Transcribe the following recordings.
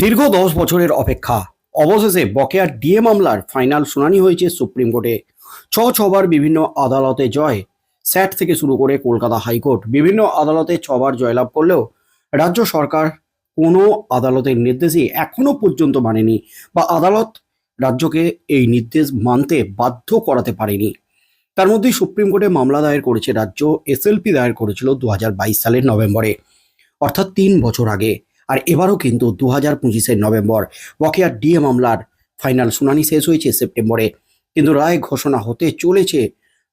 দীর্ঘ দশ বছরের অপেক্ষা। অবশেষে বকেয়ার ডিএ মামলার ফাইনাল শুনানি হয়েছে সুপ্রিম কোর্টে। ছ ছবার বিভিন্ন আদালতে জয়। স্যাট থেকে শুরু করে কলকাতা হাইকোর্ট বিভিন্ন আদালতে ছবার জয়লাভ করলেও রাজ্য সরকার কোনো আদালতের নির্দেশই এখনও পর্যন্ত মানেনি বা আদালত রাজ্যকে এই নির্দেশ মানতে বাধ্য করাতে পারেনি। তার মধ্যেই সুপ্রিম কোর্টে মামলা দায়ের করেছে রাজ্য, এসএলপি দায়ের করেছিল দু হাজার বাইশ সালের নভেম্বরে, অর্থাৎ তিন বছর আগে। আর এবারও কিন্তু দু হাজার পঁচিশের নভেম্বর বকেয়া ডিএ মামলার ফাইনাল শুনানি শেষ হয়েছে সেপ্টেম্বরে। কিন্তু রায় ঘোষণা হতে চলেছে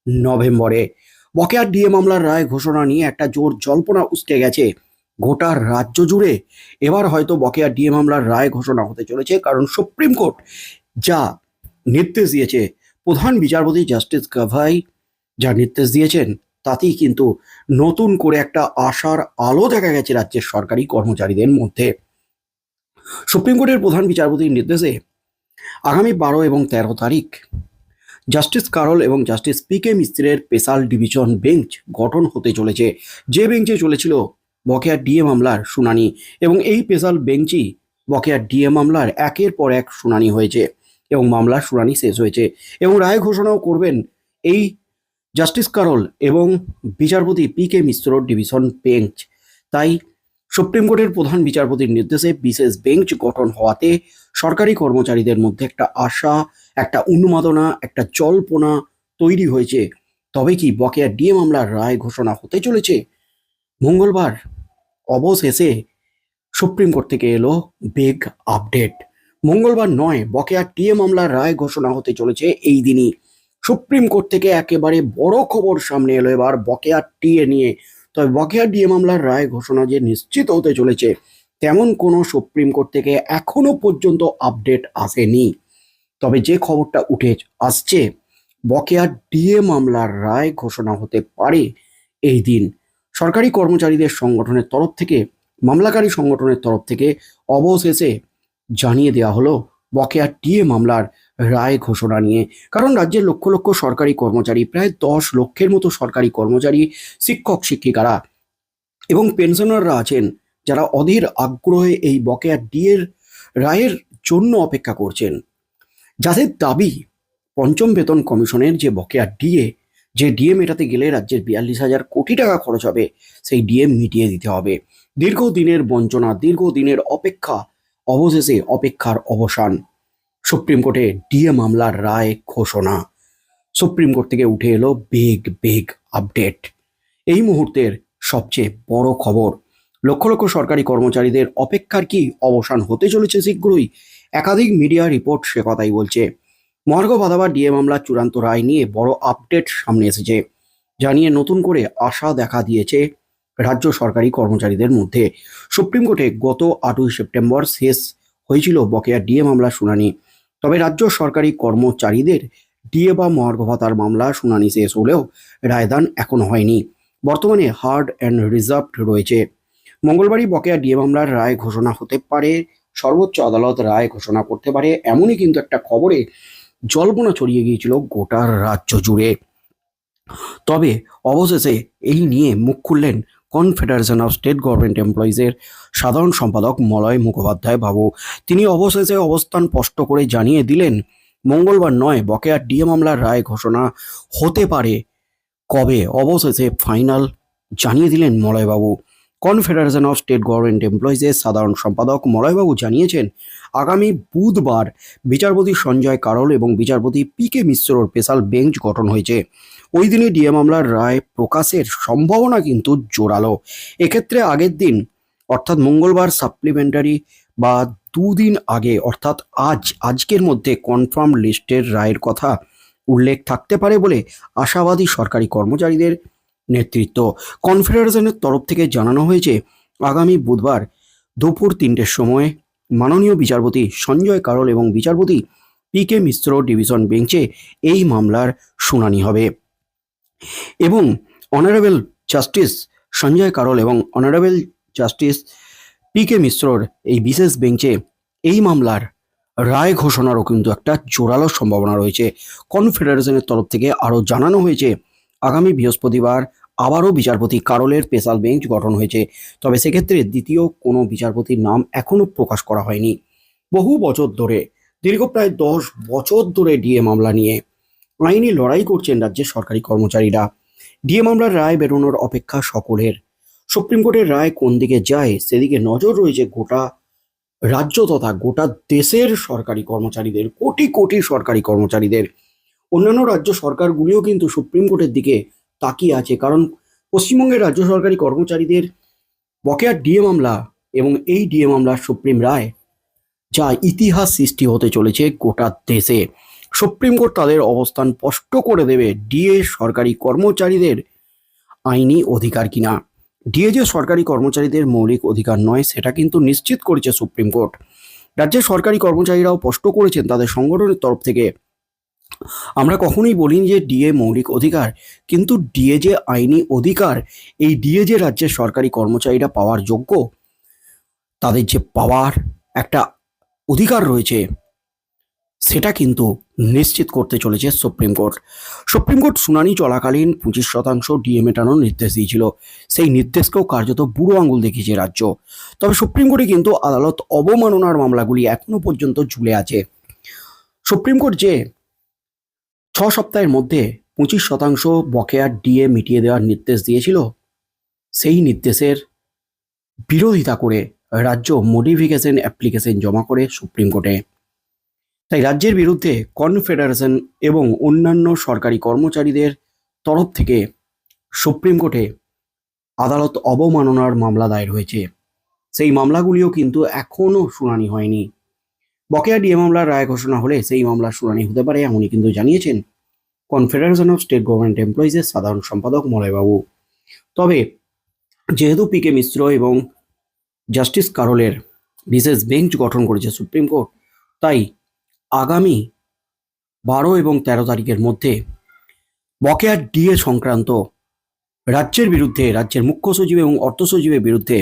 নভেম্বরে। বকেয়া ডিএ মামলার রায় ঘোষণা নিয়ে একটা জোর জল্পনা উস্কে গেছে গোটা রাজ্য জুড়ে। এবার হয়তো বকেয়া ডিএ মামলার রায় ঘোষণা হতে চলেছে কারণ সুপ্রিম কোর্ট যা নির্দেশ দিয়েছে, প্রধান বিচারপতি জাস্টিস গাভাই যা নির্দেশ দিয়েছেন তাতেই কিন্তু নতুন করে একটা আশার আলো দেখা গেছে রাজ্যের সরকারি কর্মচারীদের মধ্যে। সুপ্রিম কোর্টের প্রধান বিচারপতির নির্দেশে আগামী বারো এবং তেরো তারিখ জাস্টিস কারল এবং জাস্টিস পি কে মিস্ত্রের স্পেশাল ডিভিশন বেঞ্চ গঠন হতে চলেছে। যে বেঞ্চে চলেছিল বকেয়া ডিএ মামলার শুনানি এবং এই স্পেশাল বেঞ্চই বকেয়া ডিএ মামলার একের পর এক শুনানি হয়েছে এবং মামলার শুনানি শেষ হয়েছে এবং রায় ঘোষণাও করবেন এই জাস্টিস কারল এবং বিচারপতি P K Mishra division bench. তাই সুপ্রিম কোর্টের প্রধান বিচারপতির নির্দেশে বিশেষ বেঞ্চ গঠন হওয়াতে সরকারি কর্মচারীদের মধ্যে একটা আশা, একটা উন্মাদনা, একটা জল্পনা তৈরি হয়েছে। তবে কি বকেয়া ডিএ মামলার রায় ঘোষণা হতে চলেছে? মঙ্গলবার অবশেষে সুপ্রিম কোর্ট থেকে এলো বেগ আপডেট। মঙ্গলবার নয়, বকেয়া ডিএ মামলার রায় ঘোষণা হতে চলেছে এই দিনই। সুপ্রিম কোর্ট থেকে একেবারে বড় খবর সামনে এলো। এবার বকেয়া টিএ নিয়ে। তবে বকেয়া ডিএ মামলার রায় ঘোষণা যে নিশ্চিত হতে চলেছে, তেমন কোনো সুপ্রিম কোর্ট থেকে এখনও পর্যন্ত আপডেট আসেনি। তবে যে খবরটা উঠে আসছে, বকেয়া ডিএ মামলার রায় ঘোষণা হতে পারে এই দিন। সরকারি কর্মচারীদের সংগঠনের তরফ থেকে, মামলাকারী সংগঠনের তরফ থেকে অবশেষে জানিয়ে দেওয়া হলো বকেয়া ডিএ মামলার রায় ঘোষণা নিয়ে। কারণ রাজ্যের লক্ষ লক্ষ সরকারি কর্মচারী, প্রায় দশ লক্ষের মতো সরকারি কর্মচারী, শিক্ষক, শিক্ষিকারা এবং পেনশনাররা আছেন, যারা অধীর আগ্রহে এই বকেয়া ডিএর রায়ের জন্য অপেক্ষা করছেন। যাদের দাবি, পঞ্চম বেতন কমিশনের যে বকেয়া ডিএ যে ডিএ মেটাতে গেলে রাজ্যের বিয়াল্লিশ হাজার কোটি টাকা খরচ হবে, সেই ডিএ মিটিয়ে দিতে হবে। দীর্ঘদিনের বঞ্চনা, দীর্ঘদিনের অপেক্ষা অবশেষে অপেক্ষার অবসান। সুপ্রিম কোর্টে ডিএ মামলার রায় ঘোষণা। সুপ্রিম কোর্ট থেকে উঠে এলো বেগ বেগ আপডেট। এই মুহূর্তের সবচেয়ে বড় খবর, লক্ষ লক্ষ সরকারি কর্মচারীদের অপেক্ষার কি অবসান হতে চলেছে শীঘ্রই? একাধিক মিডিয়া রিপোর্ট সে কথাই বলছে। মর্গ বাধাবা ডিএ মামলার চূড়ান্ত রায় নিয়ে বড় আপডেট সামনে এসেছে। জানিয়ে নতুন করে আশা দেখা দিয়েছে রাজ্য সরকারি কর্মচারীদের মধ্যে। সুপ্রিম কোর্টে গত আটই সেপ্টেম্বর শেষ হয়েছিল বকেয়া ডিএ মামলার শুনানি। তবে রাজ্য সরকারি কর্মচারীদের ডিএ বা মহার্ঘ ভাতার মামলা শুনানি শেষ হলেও রায়দান এখনও হয়নি। বর্তমানে হার্ড অ্যান্ড রিজার্ভড রয়েছে। মঙ্গলবারই বকেয়া ডিএ মামলার রায় ঘোষণা হতে পারে। সর্বোচ্চ আদালত রায় ঘোষণা করতে পারে। এমনই কিন্তু একটা খবরে জল্পনা ছড়িয়ে গিয়েছিল গোটার রাজ্য জুড়ে। তবে অবশেষে এই নিয়ে মুখ খুললেন কনফেডারেশন অফ স্টেট গভর্নমেন্ট এমপ্লয়িজের সাধারণ সম্পাদক মলয় মুখোপাধ্যায় বাবু। তিনি অবশেষে অবস্থান স্পষ্ট করে জানিয়ে দিলেন, মঙ্গলবার নয়, বকেয়া ডিএ মামলার রায় ঘোষণা হতে পারে। কবে? অবশেষে ফাইনাল জানিয়ে দিলেন মলয়বাবু কনফেডারেশন অফ স্টেট গভর্নমেন্ট এমপ্লয়িজের সাধারণ সম্পাদক মলয়বাবু জানিয়েছেন, আগামী বুধবার বিচারপতি সঞ্জয় কারল এবং বিচারপতি পি কে মিশ্রর স্পেশাল বেঞ্চ গঠন হয়েছে। ওই দিনই ডিএ মামলার রায় প্রকাশের সম্ভাবনা কিন্তু জোরালো। এক্ষেত্রে আগের দিন, অর্থাৎ মঙ্গলবার সাপ্লিমেন্টারি বা দুদিন আগে, অর্থাৎ আজ, আজকের মধ্যে কনফার্ম লিস্টের রায়ের কথা উল্লেখ থাকতে পারে বলে আশাবাদী সরকারি কর্মচারীদের নেতৃত্ব। কনফেডারেশনের তরফ থেকে জানানো হয়েছে, আগামী বুধবার দুপুর তিনটের সময় মাননীয় বিচারপতি সঞ্জয় কারল এবং বিচারপতি পি কে মিশ্র ডিভিশন বেঞ্চে এই মামলার শুনানি হবে। এবং অনারেবল জাস্টিস সঞ্জয় কারল এবং অনারেবল জাস্টিস পি কে মিশ্রর এই বিশেষ বেঞ্চে এই মামলার রায় ঘোষণারও কিন্তু একটা জোরালো সম্ভাবনা রয়েছে। কনফেডারেশনের তরফ থেকে আরও জানানো হয়েছে, আগামী বৃহস্পতিবার আবারও বিচারপতি কারলের স্পেশাল বেঞ্চ গঠন হয়েছে। তবে সেক্ষেত্রে দ্বিতীয় কোনো বিচারপতির নাম এখনও প্রকাশ করা হয়নি। বহু বছর ধরে, দীর্ঘ প্রায় দশ বছর ধরে ডিএ মামলা নিয়ে আইনি লড়াই করছেন রাজ্যের সরকারি কর্মচারীরা। ডিএ মামলার রায় বেরোনোর অপেক্ষা সকলের। সুপ্রিম কোর্টের রায় কোন দিকে যায়, সেদিকে নজর রয়েছে গোটা রাজ্য তথা গোটা দেশের সরকারি কর্মচারীদের, কোটি কোটি সরকারি কর্মচারীদের। অন্যান্য রাজ্য সরকারগুলিও কিন্তু সুপ্রিম কোর্টের দিকে তাকিয়ে আছে। কারণ পশ্চিমবঙ্গের রাজ্য সরকারি কর্মচারীদের বকেয়া ডিএ মামলা এবং এই ডিএ মামলার সুপ্রিম রায় যা ইতিহাস সৃষ্টি হতে চলেছে গোটা দেশে। সুপ্রিম কোর্ট তাদের অবস্থান স্পষ্ট করে দেবে, ডিএ সরকারি কর্মচারীদের আইনি অধিকার কিনা। ডিএ যে সরকারি কর্মচারীদের মৌলিক অধিকার নয়, সেটা কিন্তু নিশ্চিত করেছে সুপ্রিম কোর্ট। রাজ্যের সরকারি কর্মচারীরাও স্পষ্ট করেছেন তাদের সংগঠনের তরফ থেকে আমরা কখনোই বলিনি যে ডিএ মৌলিক অধিকার, কিন্তু ডিএ যে আইনি অধিকার, এই ডিএ যে রাজ্যের সরকারি কর্মচারীরা পাওয়ার যোগ্য, তাদের যে পাওয়ার একটা অধিকার রয়েছে, সেটা কিন্তু নিশ্চিত করতে চলেছে সুপ্রিম কোর্ট। সুপ্রিম কোর্ট শুনানি চলাকালীন পঁচিশ শতাংশ ডিএ মেটানোর নির্দেশ দিয়েছিল। সেই নির্দেশকেও কার্যত বুড়ো আঙুল দেখিয়েছে রাজ্য। তবে সুপ্রিম কোর্টে কিন্তু আদালত অবমাননার মামলাগুলি এখনও পর্যন্ত ঝুলে আছে। সুপ্রিম কোর্ট যে ছ সপ্তাহের মধ্যে পঁচিশ শতাংশ বকেয়া ডিএ মিটিয়ে দেওয়ার নির্দেশ দিয়েছিল। সেই নির্দেশের বিরোধিতা করে রাজ্য মডিফিকেশন অ্যাপ্লিকেশন জমা করে সুপ্রিম কোর্টে। তাই রাজ্যের বিরুদ্ধে কনফেডারেশন এবং অন্যান্য সরকারি কর্মচারীদের তরফ থেকে সুপ্রিম কোর্টে আদালত অবমাননার মামলা দায়ের হয়েছে। সেই মামলাগুলিও কিন্তু এখনও শুনানি হয়নি। বকেয়া ডিএ মামলার রায় ঘোষণা হলে সেই মামলার শুনানি হতে পারে এমনই কিন্তু জানিয়েছেন কনফেডারেশন অফ স্টেট গভর্নমেন্ট এমপ্লয়িজের সাধারণ সম্পাদক মলয়বাবু। তবে যেহেতু পি কে মিশ্র এবং জাস্টিস কারলের বিশেষ বেঞ্চ গঠন করেছে সুপ্রিম কোর্ট তাই আগামী বারো এবং তেরো তারিখের মধ্যে বকেয়া ডিএ সংক্রান্ত রাজ্যের বিরুদ্ধে, রাজ্যের মুখ্য সচিব এবং অর্থ সচিবের বিরুদ্ধে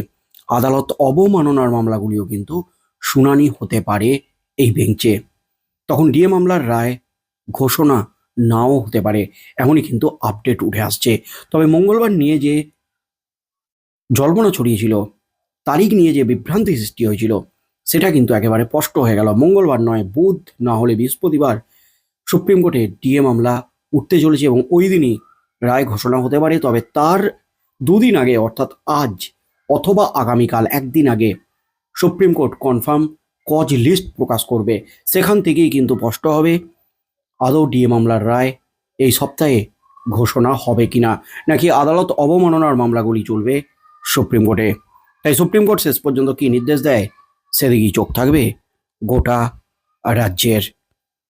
আদালত অবমাননার মামলাগুলিও কিন্তু শুনানি হতে পারে। এই বেঞ্চে। তখন ডিএ মামলার রায় ঘোষণা নাও হতে পারে, এমনই কিন্তু আপডেট উঠে আসছে। তবে মঙ্গলবার নিয়ে যে জল্পনা ছড়িয়েছিল, তারিখ নিয়ে যে বিভ্রান্তি সৃষ্টি হয়েছিল, সেটা কিন্তু একেবারে স্পষ্ট হয়ে গেল। মঙ্গলবার নয়, বুধ না হলে বৃহস্পতিবার সুপ্রিম কোর্টে ডিএ মামলা উঠতে চলেছে এবং ওই দিনই রায় ঘোষণা হতে পারে। তবে তার দুদিন আগে, অর্থাৎ আজ অথবা আগামীকাল, একদিন আগে supreme court confirm cause list প্রকাশ করবে। সেখান থেকেই কিন্তু স্পষ্ট হবে, আদৌ ডিএ মামলার রায় এই সপ্তাহে ঘোষণা হবে কিনা, নাকি আদালত অবমাননার মামলাগুলি চলবে সুপ্রিম কোর্টে। তাই সুপ্রিম কোর্ট শেষ পর্যন্ত কি নির্দেশ দেয়, সেদিকেই চোখ থাকবে গোটা রাজ্যের